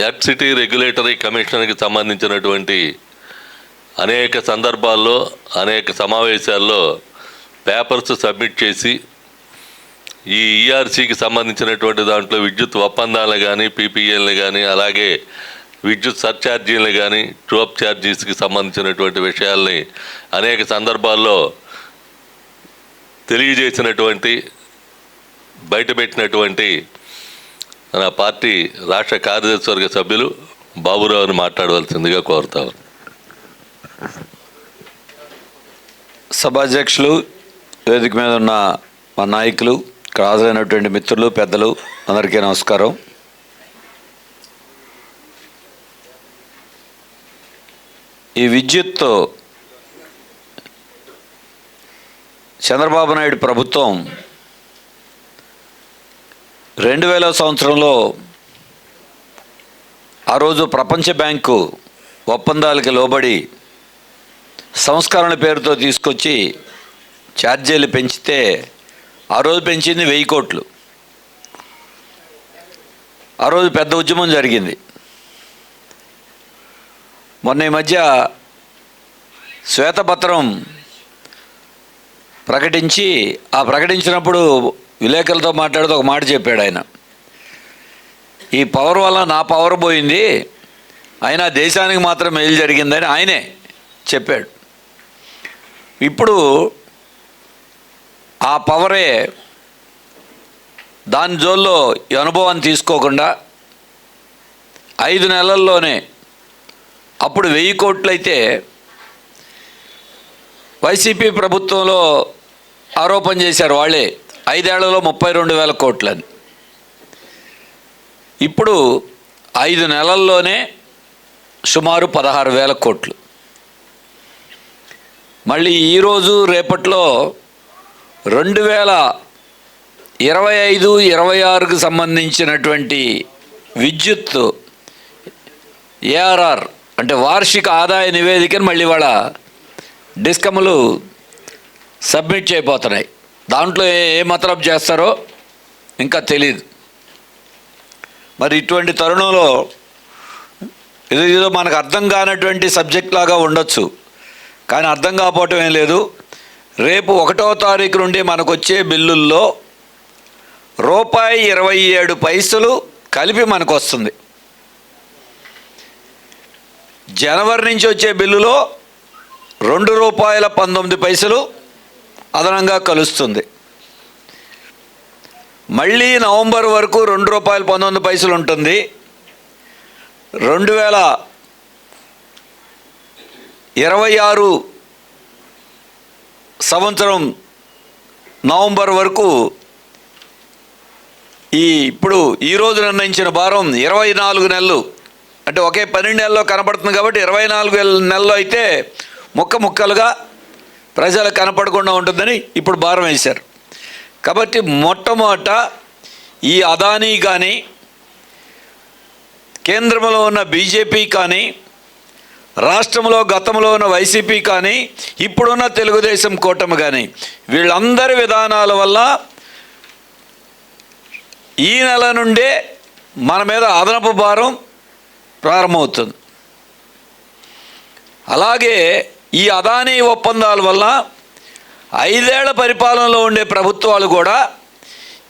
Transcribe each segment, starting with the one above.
Electricity regulatory కమిషన్కి సంబంధించినటువంటి అనేక సందర్భాల్లో అనేక సమావేశాల్లో పేపర్స్ సబ్మిట్ చేసి ఈ ఈఆర్సీకి సంబంధించినటువంటి దాంట్లో విద్యుత్ ఒప్పందాలు కానీ పీపీఎల్ని కానీ అలాగే విద్యుత్ సర్ఛార్జీలు కానీ ట్రోప్ ఛార్జీస్కి సంబంధించినటువంటి విషయాల్ని అనేక సందర్భాల్లో తెలియజేసినటువంటి బయటపెట్టినటువంటి నా పార్టీ రాష్ట్ర కార్యదర్శి వర్గ సభ్యులు బాబురావుని మాట్లాడవలసిందిగా కోరుతాను సభాధ్యక్షులు వేదిక మీద ఉన్న మా నాయకులు ఇక్కడ హాజరైనటువంటి మిత్రులు పెద్దలు అందరికీ నమస్కారం. ఈ విద్యుత్ చంద్రబాబు నాయుడు ప్రభుత్వం రెండు వేల సంవత్సరంలో ఆ రోజు ప్రపంచ బ్యాంకు ఒప్పందాలకి లోబడి సంస్కరణ పేరుతో తీసుకొచ్చి ఛార్జీలు పెంచితే ఆ రోజు పెంచింది వెయ్యి కోట్లు. ఆ రోజు పెద్ద ఉద్యమం జరిగింది. మొన్న ఈ మధ్య శ్వేతపత్రం ప్రకటించి ఆ ప్రకటించినప్పుడు విలేకరులతో మాట్లాడుతూ ఒక మాట చెప్పాడు ఆయన. ఈ పవర్ వల్ల నా పవర్ పోయింది అయినా దేశానికి మాత్రం మేలు జరిగిందని ఆయనే చెప్పాడు. ఇప్పుడు ఆ పవరే దాని జోల్లో ఈ అనుభవాన్ని తీసుకోకుండా ఐదు నెలల్లోనే అప్పుడు వెయ్యి కోట్లయితే వైసీపీ ప్రభుత్వంలో ఆరోపణ చేశారు వాళ్ళే. ఐదేళ్ళలో ముప్పై రెండు వేల కోట్లని. ఇప్పుడు ఐదు నెలల్లోనే సుమారు పదహారు వేల కోట్లు. మళ్ళీ ఈరోజు రేపట్లో రెండు వేల ఇరవై ఐదు ఇరవై ఆరుకు సంబంధించినటువంటి విద్యుత్ ఏఆర్ఆర్ అంటే వార్షిక ఆదాయ నివేదికను మళ్ళీ వాళ్ళ డిస్కములు సబ్మిట్ చేయబోతున్నాయి. దాంట్లో ఏ ఏ మతలబ్ చేస్తారో ఇంకా తెలియదు మరి ఇటువంటి తరుణంలో ఇది ఏదో మనకు అర్థం కానటువంటి సబ్జెక్ట్ లాగా ఉండొచ్చు. కానీ అర్థం కాకపోవటం ఏం లేదు. రేపు ఒకటో తారీఖు నుండి మనకు వచ్చే బిల్లుల్లో రూపాయి ఇరవై ఏడు పైసలు కలిపి మనకు వస్తుంది జనవరి నుంచి వచ్చే బిల్లులో రెండు రూపాయల పంతొమ్మిది పైసలు అదనంగా కలుస్తుంది. మళ్ళీ నవంబర్ వరకు రెండు రూపాయలు పంతొమ్మిది పైసలు ఉంటుంది. రెండు వేల ఇరవై ఆరు సంవత్సరం నవంబర్ వరకు ఈ ఇప్పుడు ఈరోజు నిర్ణయించిన భారం ఇరవై నాలుగు నెలలు. అంటే ఒకే పన్నెండు నెలల్లో కనపడుతుంది కాబట్టి ఇరవై నాలుగు నెలల్లో అయితే ముక్క ముక్కలుగా ప్రజలకు కనపడకుండా ఉంటుందని ఇప్పుడు భారం వేశారు. కాబట్టి మొట్టమొదట ఈ అదానీ కానీ కేంద్రంలో ఉన్న బీజేపీ కానీ రాష్ట్రంలో గతంలో ఉన్న వైసీపీ కానీ ఇప్పుడున్న తెలుగుదేశం కూటమి కానీ వీళ్ళందరి విధానాల వల్ల ఈ నెల నుండే మన మీద అదనపు భారం ప్రారంభమవుతుంది. అలాగే ఈ అదానీ ఒప్పందాల వల్ల ఐదేళ్ళ పరిపాలనలో ఉండే ప్రభుత్వాలు కూడా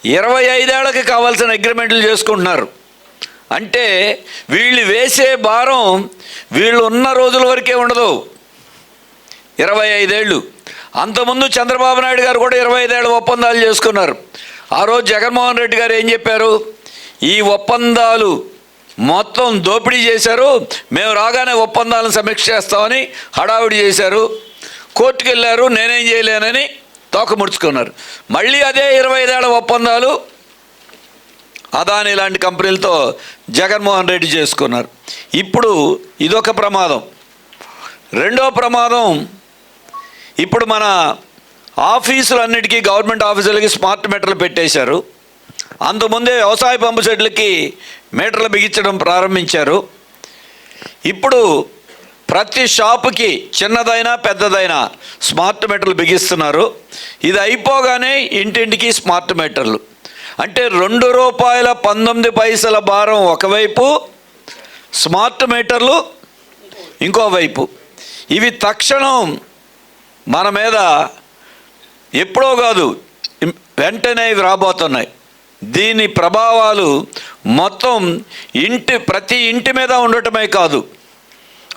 ఇరవై ఐదేళ్ళకి కావాల్సిన అగ్రిమెంట్లు చేసుకుంటున్నారు. అంటే వీళ్ళు వేసే భారం వీళ్ళు ఉన్న రోజుల వరకే ఉండదు. ఇరవై ఐదేళ్ళు అంతకుముందు చంద్రబాబు నాయుడు గారు కూడా ఇరవై ఐదేళ్ళ ఒప్పందాలు చేసుకున్నారు. ఆ రోజు జగన్మోహన్ రెడ్డి గారు ఏం చెప్పారు? ఈ ఒప్పందాలు మొత్తం దోపిడీ చేశారు. మేము రాగానే ఒప్పందాలను సమీక్ష చేస్తామని హడావిడి చేశారు. కోర్టుకు వెళ్ళారు నేనేం చేయలేనని తోక ముడుచుకున్నారు. మళ్ళీ అదే ఇరవై ఐదేళ్ళ ఒప్పందాలు అదాని లాంటి కంపెనీలతో జగన్మోహన్ రెడ్డి చేసుకున్నారు. ఇప్పుడు ఇదొక ప్రమాదం. రెండో ప్రమాదం ఇప్పుడు మన ఆఫీసులన్నిటికీ గవర్నమెంట్ ఆఫీసులకి స్మార్ట్ మీటర్లు పెట్టేశారు. అంతకుముందే వ్యవసాయ పంపు సెట్లకి మీటర్లు బిగించడం ప్రారంభించారు. ఇప్పుడు ప్రతి షాపుకి చిన్నదైనా పెద్దదైనా స్మార్ట్ మీటర్లు బిగిస్తున్నారు. ఇది అయిపోగానే ఇంటింటికి స్మార్ట్ మీటర్లు. అంటే రెండు రూపాయల పంతొమ్మిది పైసల భారం ఒకవైపు స్మార్ట్ మీటర్లు ఇంకోవైపు ఇవి తక్షణం మన మీద ఎప్పుడో కాదు వెంటనే ఇవి రాబోతున్నాయి. దీని ప్రభావాలు మొత్తం ఇంటి ప్రతి ఇంటి మీద ఉండటమే కాదు.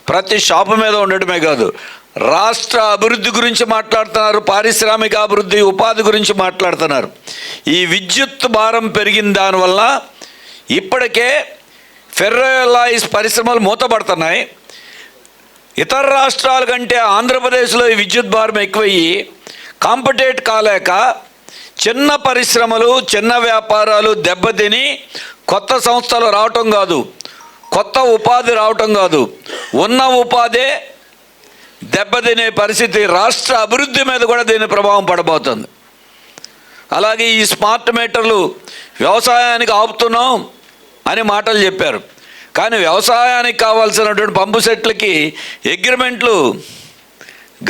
ప్రతి షాపు మీద ఉండటమే కాదు. రాష్ట్ర అభివృద్ధి గురించి మాట్లాడుతున్నారు పారిశ్రామిక అభివృద్ధి ఉపాధి గురించి మాట్లాడుతున్నారు. ఈ విద్యుత్ భారం పెరిగిన దానివల్ల ఇప్పటికే ఫెర్రలాయిస్ పరిశ్రమలు మూతపడుతున్నాయి. ఇతర రాష్ట్రాల కంటే ఆంధ్రప్రదేశ్లో ఈ విద్యుత్ భారం ఎక్కువయ్యి కాంపిటేట్ కాలేక చిన్న పరిశ్రమలు చిన్న వ్యాపారాలు దెబ్బతిని కొత్త సంస్థలు రావటం కాదు. కొత్త ఉపాధి రావటం కాదు. ఉన్న ఉపాధే దెబ్బతినే పరిస్థితి. రాష్ట్ర అభివృద్ధి మీద కూడా దీని ప్రభావం పడబోతుంది. అలాగే ఈ స్మార్ట్ మీటర్లు వ్యవసాయానికి ఆపుతున్నాం అని మాటలు చెప్పారు. కానీ వ్యవసాయానికి కావాల్సినటువంటి పంపు సెట్లకి అగ్రిమెంట్లు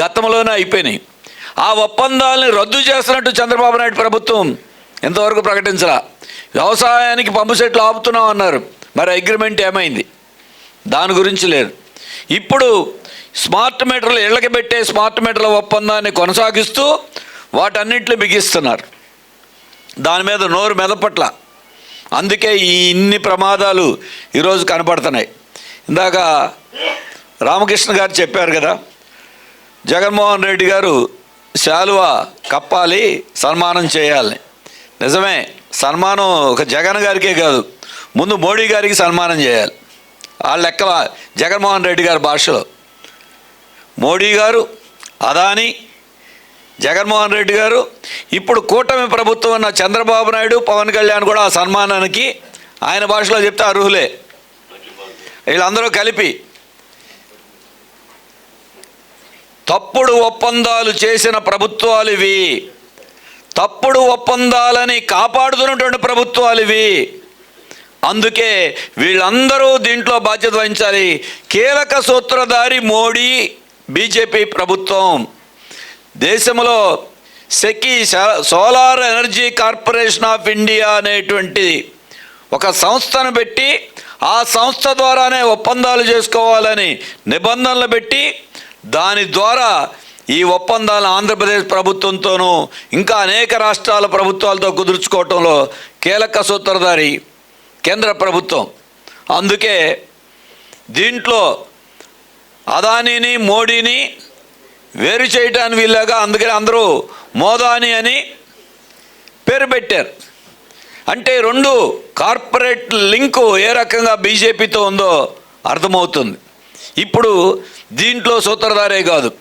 గతంలోనే అయిపోయినాయి. ఆ ఒప్పందాలని రద్దు చేస్తున్నట్టు చంద్రబాబు నాయుడు ప్రభుత్వం ఇంతవరకు ప్రకటించరా వ్యవసాయానికి పంపు సెట్లు ఆపుతున్నాం అన్నారు. మరి అగ్రిమెంట్ ఏమైంది? దాని గురించి లేదు. ఇప్పుడు స్మార్ట్ మీటర్లు ఇళ్ళకి పెట్టే స్మార్ట్ మీటర్ల ఒప్పందాన్ని కొనసాగిస్తూ వాటన్నింటిని బిగిస్తున్నారు. దాని మీద నోరు మెదపట్ల. అందుకే ఈ ఇన్ని ప్రమాదాలు ఈరోజు కనపడుతున్నాయి. ఇందాక రామకృష్ణ గారు చెప్పారు కదా జగన్మోహన్ రెడ్డి గారు శాలువా కప్పాలి సన్మానం చేయాలి. నిజమే సన్మానం ఒక జగన్ గారికే కాదు ముందు మోడీ గారికి సన్మానం చేయాలి. ఆ లెక్కల జగన్మోహన్ రెడ్డి గారి భాషలో. మోడీ గారు అదాని జగన్మోహన్ రెడ్డి గారు ఇప్పుడు కూటమి ప్రభుత్వం ఉన్న చంద్రబాబు నాయుడు పవన్ కళ్యాణ్ కూడా ఆ సన్మానానికి ఆయన భాషలో చెప్తే అర్హులే. వీళ్ళందరూ కలిపి తప్పుడు ఒప్పందాలు చేసిన ప్రభుత్వాలు ఇవి తప్పుడు ఒప్పందాలని కాపాడుతున్నటువంటి ప్రభుత్వాలు ఇవి అందుకే వీళ్ళందరూ దీంట్లో బాధ్యత వహించాలి. కీలక సూత్రధారి మోడీ బీజేపీ ప్రభుత్వం. దేశంలో SECI solar energy corporation of India అనేటువంటి ఒక సంస్థను పెట్టి ఆ సంస్థ ద్వారానే ఒప్పందాలు చేసుకోవాలని నిబంధనలు పెట్టి దాని ద్వారా ఈ ఒప్పందాలను ఆంధ్రప్రదేశ్ ప్రభుత్వంతోనూ ఇంకా అనేక రాష్ట్రాల ప్రభుత్వాలతో కుదుర్చుకోవటంలో కీలక సూత్రధారి కేంద్ర ప్రభుత్వం. అందుకే దీంట్లో అదానీని మోడీని వేరు చేయటానికి వీళ్ళగా అందుకని అందరూ మోదాని అని పేరు పెట్టారు. అంటే రెండు కార్పొరేట్ లింకు ఏ రకంగా బీజేపీతో ఉందో అర్థమవుతుంది. ఇప్పుడు దీంట్లో సూత్రధారే కాదు.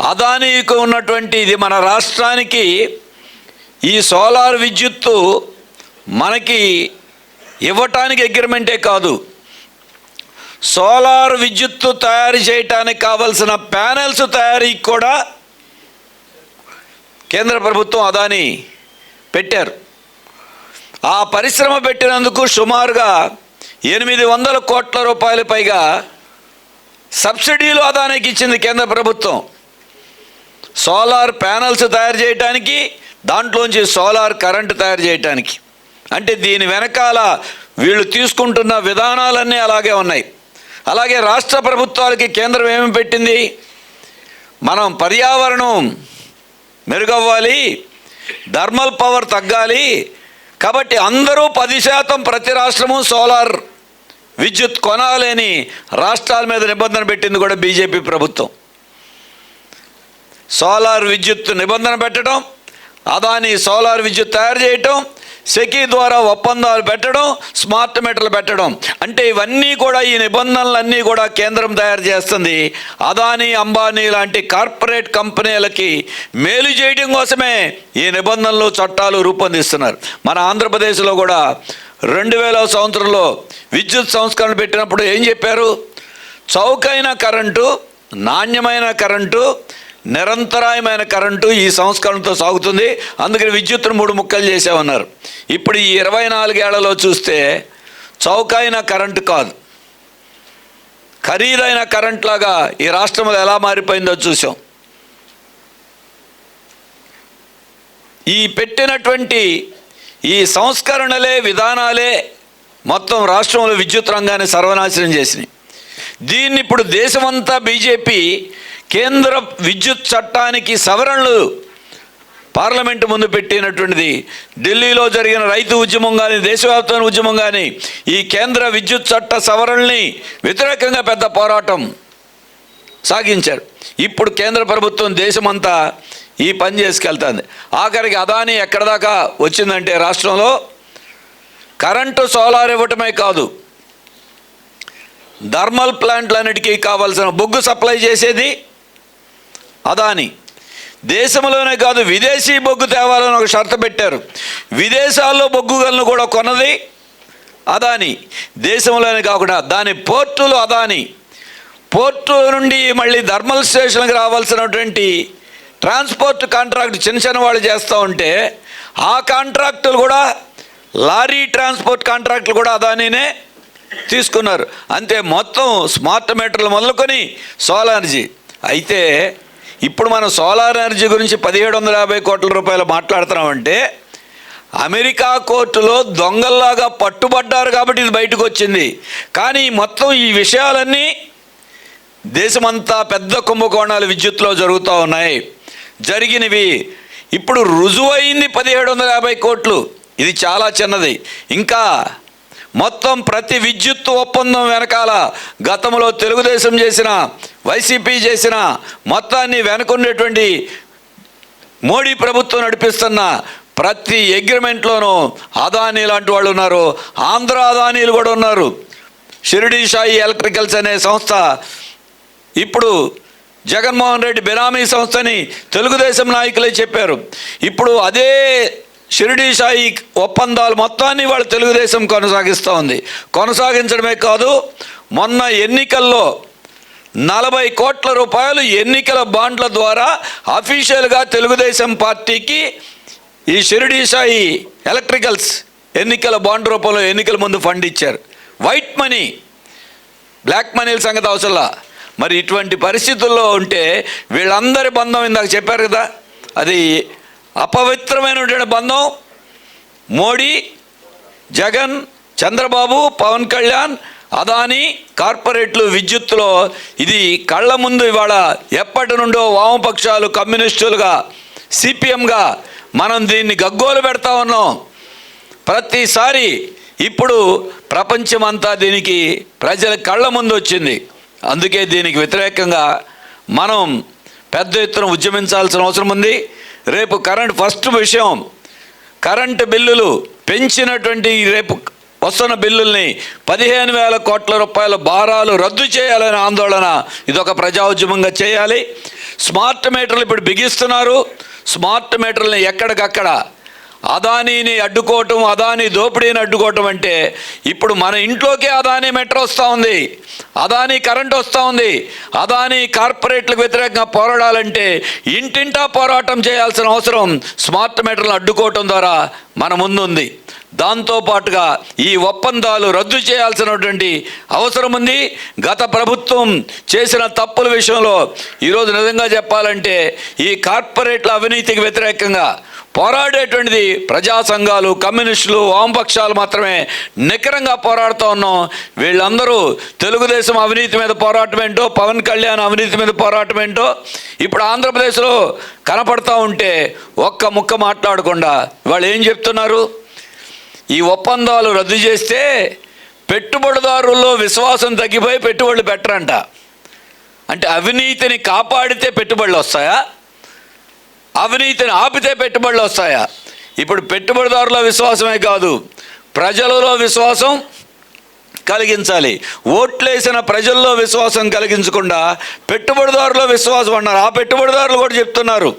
అదానీకి ఉన్నటువంటి ఇది మన రాష్ట్రానికి ఈ సోలార్ విద్యుత్తు మనకి ఇవ్వటానికి అగ్రిమెంటే కాదు. సోలార్ విద్యుత్తు తయారు చేయటానికి కావలసిన ప్యానెల్స్ తయారీకి కూడా కేంద్ర ప్రభుత్వం అదాని పెట్టారు. ఆ పరిశ్రమ పెట్టినందుకు సుమారుగా ఎనిమిది వందల కోట్ల రూపాయల పైగా సబ్సిడీలు అదానికి ఇచ్చింది కేంద్ర ప్రభుత్వం. సోలార్ ప్యానల్స్ తయారు చేయడానికి దాంట్లోంచి సోలార్ కరెంట్ తయారు చేయడానికి అంటే దీని వెనకాల వీళ్ళు తీసుకుంటున్న విధానాలన్నీ అలాగే ఉన్నాయి. అలాగే రాష్ట్ర ప్రభుత్వాలకి కేంద్రం ఏమి పెట్టింది? మనం పర్యావరణం మెరుగవ్వాలి థర్మల్ పవర్ తగ్గాలి. కాబట్టి అందరూ పది శాతం ప్రతి రాష్ట్రము సోలార్ విద్యుత్ కొనాలని రాష్ట్రాల మీద నిబంధన పెట్టింది కూడా బీజేపీ ప్రభుత్వం. సోలార్ విద్యుత్ నిబంధన పెట్టడం అదాని సోలార్ విద్యుత్ తయారు చేయటం సెకీ ద్వారా ఒప్పందాలు పెట్టడం స్మార్ట్ మీటర్లు పెట్టడం. అంటే ఇవన్నీ కూడా ఈ నిబంధనలన్నీ కూడా కేంద్రం తయారు చేస్తుంది. అదానీ అంబానీ లాంటి కార్పొరేట్ కంపెనీలకి మేలు చేయడం కోసమే ఈ నిబంధనలు చట్టాలు రూపొందిస్తున్నారు. మన ఆంధ్రప్రదేశ్లో కూడా రెండు వేల సంవత్సరంలో విద్యుత్ సంస్కరణ పెట్టినప్పుడు ఏం చెప్పారు? చౌకైన కరెంటు నాణ్యమైన కరెంటు నిరంతరాయమైన కరెంటు ఈ సంస్కరణతో సాగుతుంది. అందుకని విద్యుత్ను మూడు ముక్కలు చేసామన్నారు ఇప్పుడు ఈ ఇరవై నాలుగేళ్ళలో చూస్తే చౌకైన కరెంటు కాదు. ఖరీదైన కరెంట్ లాగా ఈ రాష్ట్రంలో ఎలా మారిపోయిందో చూసాం ఈ పెట్టినటువంటి ఈ సంస్కరణలే విధానాలే మొత్తం రాష్ట్రంలో విద్యుత్ రంగాన్ని సర్వనాశనం చేసినాయి. దీన్ని ఇప్పుడు దేశమంతా బీజేపీ కేంద్ర విద్యుత్ చట్టానికి సవరణలు పార్లమెంటు ముందు పెట్టినటువంటిది. ఢిల్లీలో జరిగిన రైతు ఉద్యమం కానీ దేశవ్యాప్తమైన ఉద్యమం కానీ ఈ కేంద్ర విద్యుత్ చట్ట సవరణల్ని వ్యతిరేకంగా పెద్ద పోరాటం సాగించారు. ఇప్పుడు కేంద్ర ప్రభుత్వం దేశమంతా ఈ పని చేసుకెళ్తుంది. ఆఖరికి అదాని ఎక్కడ దాకా వచ్చిందంటే రాష్ట్రంలో కరెంటు సోలార్ ఇవ్వటమే కాదు థర్మల్ ప్లాంట్లన్నిటికీ కావాల్సిన బొగ్గు సప్లై చేసేది అదాని. దేశంలోనే కాదు విదేశీ బొగ్గు తేవాలని ఒక షరతు పెట్టారు. విదేశాల్లో బొగ్గులను కూడా కొన్నది అదాని. దేశంలోనే కాకుండా దాని పోర్టులు అదాని. పోర్టు నుండి మళ్ళీ థర్మల్ స్టేషన్కి రావాల్సినటువంటి ట్రాన్స్పోర్ట్ కాంట్రాక్ట్ చిన్న చిన్న వాళ్ళు చేస్తూ ఉంటే ఆ కాంట్రాక్టులు కూడా లారీ ట్రాన్స్పోర్ట్ కాంట్రాక్టులు కూడా అదానినే తీసుకున్నారు. అంతే మొత్తం స్మార్ట్ మీటర్లు మొదలుకొని సోలార్ ఎనర్జీ. అయితే ఇప్పుడు మనం సోలార్ ఎనర్జీ గురించి పదిహేడు వందల యాభై కోట్ల రూపాయలు మాట్లాడుతున్నామంటే అమెరికా కోర్టులో దొంగల్లాగా పట్టుబడ్డారు కాబట్టి ఇది బయటకు వచ్చింది. కానీ మొత్తం ఈ విషయాలన్నీ దేశమంతా పెద్ద కుంభకోణాలు విద్యుత్లో జరుగుతూ ఉన్నాయి. జరిగినవి. ఇప్పుడు రుజువైంది పదిహేడు వందల యాభై కోట్లు. ఇది చాలా చిన్నది. ఇంకా మొత్తం ప్రతి విద్యుత్ ఒప్పందం వెనకాల గతంలో తెలుగుదేశం చేసిన వైసీపీ చేసిన మొత్తాన్ని వెనుకున్నటువంటి మోడీ ప్రభుత్వం నడిపిస్తున్న ప్రతి అగ్రిమెంట్లోనూ అదానీ లాంటి వాళ్ళు ఉన్నారు. ఆంధ్ర అదానీలు కూడా ఉన్నారు. షిరిడి సాయి ఎలక్ట్రికల్స్ అనే సంస్థ ఇప్పుడు జగన్మోహన్ రెడ్డి బెనామీ సంస్థని తెలుగుదేశం నాయకులే చెప్పారు. ఇప్పుడు అదే షిరిడీ సాయి ఒప్పందాలు మొత్తాన్ని వాళ్ళు తెలుగుదేశం కొనసాగిస్తూ ఉంది. కొనసాగించడమే కాదు మొన్న ఎన్నికల్లో నలభై కోట్ల రూపాయలు ఎన్నికల బాండ్ల ద్వారా అఫీషియల్గా తెలుగుదేశం పార్టీకి ఈ షిరిడీ సాయి ఎలక్ట్రికల్స్ ఎన్నికల బాండ్ రూపంలో ఎన్నికల ముందు ఫండ్ ఇచ్చారు. వైట్ మనీ బ్లాక్ మనీల సంగతి అవసరంలా. మరి ఇటువంటి పరిస్థితుల్లో ఉంటే వీళ్ళందరి బంధం ఇందాక చెప్పారు కదా అది అపవిత్రమైనటువంటి బంధం. మోడీ జగన్ చంద్రబాబు పవన్ కళ్యాణ్ అదాని కార్పొరేట్లు విద్యుత్తులో ఇది కళ్ళ ముందు ఇవాళ ఎప్పటి నుండో వామపక్షాలు కమ్యూనిస్టులుగా సిపిఎంగా మనం దీన్ని గగ్గోలు పెడతా ఉన్నాం. ప్రతిసారి ఇప్పుడు ప్రపంచమంతా దీనికి ప్రజల కళ్ళ ముందు వచ్చింది. అందుకే దీనికి వ్యతిరేకంగా మనం పెద్ద ఎత్తున ఉద్యమించాల్సిన అవసరం ఉంది. రేపు కరెంట్ ఫస్ట్ విషయం కరెంటు బిల్లులు పెంచినటువంటి రేపు వస్తున్న బిల్లుల్ని పదిహేను వేల కోట్ల రూపాయల భారాలు రద్దు చేయాలనే ఆందోళన ఇదొక ప్రజా ఉద్యమంగా చేయాలి. స్మార్ట్ మీటర్లు ఇప్పుడు బిగిస్తున్నారు. స్మార్ట్ మీటర్లని ఎక్కడికక్కడ అదానీని అడ్డుకోవటం అదానీ దోపిడీని అడ్డుకోవటం అంటే ఇప్పుడు మన ఇంట్లోకే అదానీ మెట్రో వస్తూ ఉంది. అదానీ కరెంట్ వస్తూ ఉంది. అదానీ కార్పొరేట్లకు వ్యతిరేకంగా పోరాడాలంటే ఇంటింటా పోరాటం చేయాల్సిన అవసరం స్మార్ట్ మీటర్లు అడ్డుకోవటం ద్వారా మన ముందుంది. దాంతోపాటుగా ఈ ఒప్పందాలు రద్దు చేయాల్సినటువంటి అవసరం ఉంది. గత ప్రభుత్వం చేసిన తప్పుల విషయంలో ఈరోజు నిజంగా చెప్పాలంటే ఈ కార్పొరేట్ల అవినీతికి వ్యతిరేకంగా పోరాడేటువంటిది ప్రజా సంఘాలు కమ్యూనిస్టులు వామపక్షాలు మాత్రమే. నికరంగా పోరాడుతూ ఉన్నాం. వీళ్ళందరూ తెలుగుదేశం అవినీతి మీద పోరాటం ఏంటో పవన్ కళ్యాణ్ అవినీతి మీద పోరాటం ఏంటో ఇప్పుడు ఆంధ్రప్రదేశ్లో కనపడతా ఉంటే ఒక్క ముక్క మాట్లాడకుండా వాళ్ళు ఏం చెప్తున్నారు? ఈ ఒప్పందాలు రద్దు చేస్తే పెట్టుబడిదారుల్లో విశ్వాసం తగ్గిపోయి పెట్టుబడులు పెట్టరంట. అంటే అవినీతిని కాపాడితే పెట్టుబడులు వస్తాయా? అవినీతిని ఆపితే పెట్టుబడులు వస్తాయా? ఇప్పుడు పెట్టుబడిదారుల విశ్వాసమే కాదు ప్రజలలో విశ్వాసం కలిగించాలి. ఓట్లేసిన ప్రజల్లో విశ్వాసం కలిగించకుండా పెట్టుబడిదారుల విశ్వాసం అన్నారు. ఆ పెట్టుబడిదారులు కూడా చెప్తున్నారు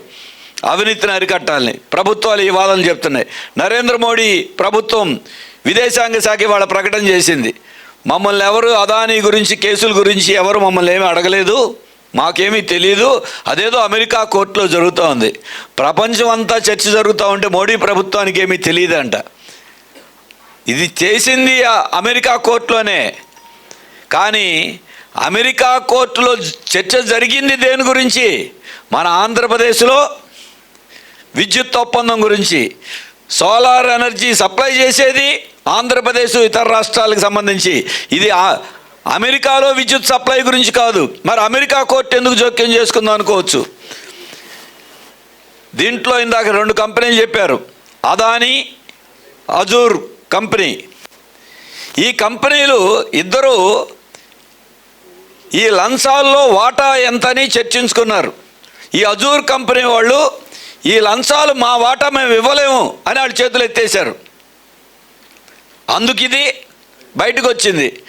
అవినీతిని అరికట్టాలని. ప్రభుత్వాలు ఈ వాదన చెప్తున్నాయి. నరేంద్ర మోడీ ప్రభుత్వం విదేశాంగ శాఖ వాళ్ళ ప్రకటన చేసింది. మమ్మల్ని ఎవరు అదానీ గురించి కేసుల గురించి ఎవరు మమ్మల్ని ఏమీ అడగలేదు. మాకేమీ తెలియదు అదేదో అమెరికా కోర్టులో జరుగుతూ ఉంది. ప్రపంచం అంతా చర్చ జరుగుతూ ఉంటే మోడీ ప్రభుత్వానికి ఏమీ తెలియదంట ఇది చేసింది అమెరికా కోర్టులోనే. కానీ అమెరికా కోర్టులో చర్చ జరిగింది దేని గురించి? మన ఆంధ్రప్రదేశ్లో విద్యుత్ ఒప్పందం గురించి. సోలార్ ఎనర్జీ సప్లై చేసేది ఆంధ్రప్రదేశ్ ఇతర రాష్ట్రాలకు సంబంధించి. ఇది ఆ- అమెరికాలో విద్యుత్ సప్లై గురించి కాదు. మరి అమెరికా కోర్టు ఎందుకు జోక్యం చేసుకుందాం అనుకోవచ్చు. దీంట్లో ఇందాక రెండు కంపెనీలు చెప్పారు. Adani Azure company. ఈ కంపెనీలు ఇద్దరు ఈ లంచాల్లో వాటా ఎంతని చర్చించుకున్నారు. ఈ అజూర్ కంపెనీ వాళ్ళు ఈ లంచాలు మా వాటా మేము ఇవ్వలేము అని వాళ్ళు చేతులు ఎత్తేశారు. అందుకు ఇది బయటకు వచ్చింది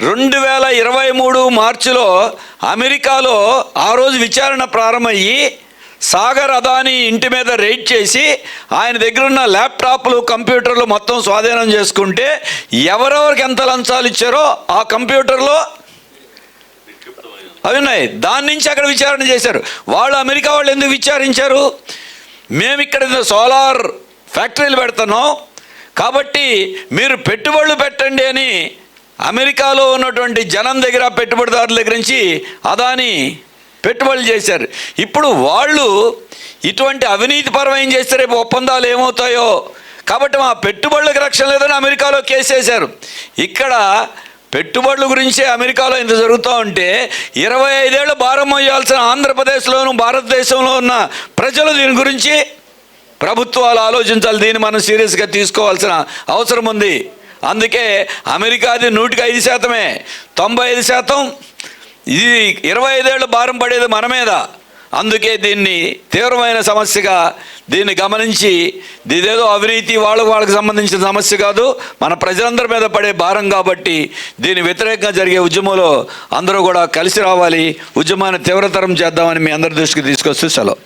రెండు వేల ఇరవై మూడు మార్చిలో అమెరికాలో ఆ రోజు విచారణ ప్రారంభమయ్యి సాగర్ అదాని ఇంటి మీద రైడ్ చేసి ఆయన దగ్గర ఉన్న ల్యాప్టాప్లు కంప్యూటర్లు మొత్తం స్వాధీనం చేసుకుంటే ఎవరెవరికి ఎంత లంచాలు ఇచ్చారో ఆ కంప్యూటర్లో అవి ఉన్నాయి. దాని నుంచి అక్కడ విచారణ చేశారు. వాళ్ళు అమెరికా వాళ్ళు ఎందుకు విచారించారు? మేము ఇక్కడ సోలార్ ఫ్యాక్టరీలు పెడుతున్నాం. కాబట్టి మీరు పెట్టుబడులు పెట్టండి అని అమెరికాలో ఉన్నటువంటి జనం దగ్గర పెట్టుబడిదారుల దగ్గర నుంచి అదాని పెట్టుబడులు చేశారు. ఇప్పుడు వాళ్ళు ఇటువంటి అవినీతిపరమైన చేస్తే రేపు ఒప్పందాలు ఏమవుతాయో? కాబట్టి మా పెట్టుబడులకు రక్షణ లేదని అమెరికాలో కేసేశారు ఇక్కడ పెట్టుబడుల గురించే అమెరికాలో ఇంత జరుగుతూ ఉంటే ఇరవై ఐదేళ్ళు భారం మోయాల్సిన ఆంధ్రప్రదేశ్లోను భారతదేశంలో ఉన్న ప్రజలు దీని గురించి ప్రభుత్వాలు ఆలోచించాలి. దీన్ని మనం సీరియస్గా తీసుకోవాల్సిన అవసరం ఉంది. అందుకే అమెరికాది నూటికి ఐదు శాతమే. తొంభై ఐదు శాతం. ఇది ఇరవై ఐదేళ్ళు భారం పడేది మన మీద. అందుకే దీన్ని తీవ్రమైన సమస్యగా దీన్ని గమనించి ఇదేదో అవినీతి వాళ్ళకు వాళ్ళకి సంబంధించిన సమస్య కాదు మన ప్రజలందరి మీద పడే భారం కాబట్టి దీని వ్యతిరేకంగా జరిగే ఉద్యమంలో అందరూ కూడా కలిసి రావాలి. ఉద్యమాన్ని తీవ్రతరం చేద్దామని మీ అందరి దృష్టికి తీసుకొస్తే సెలవు.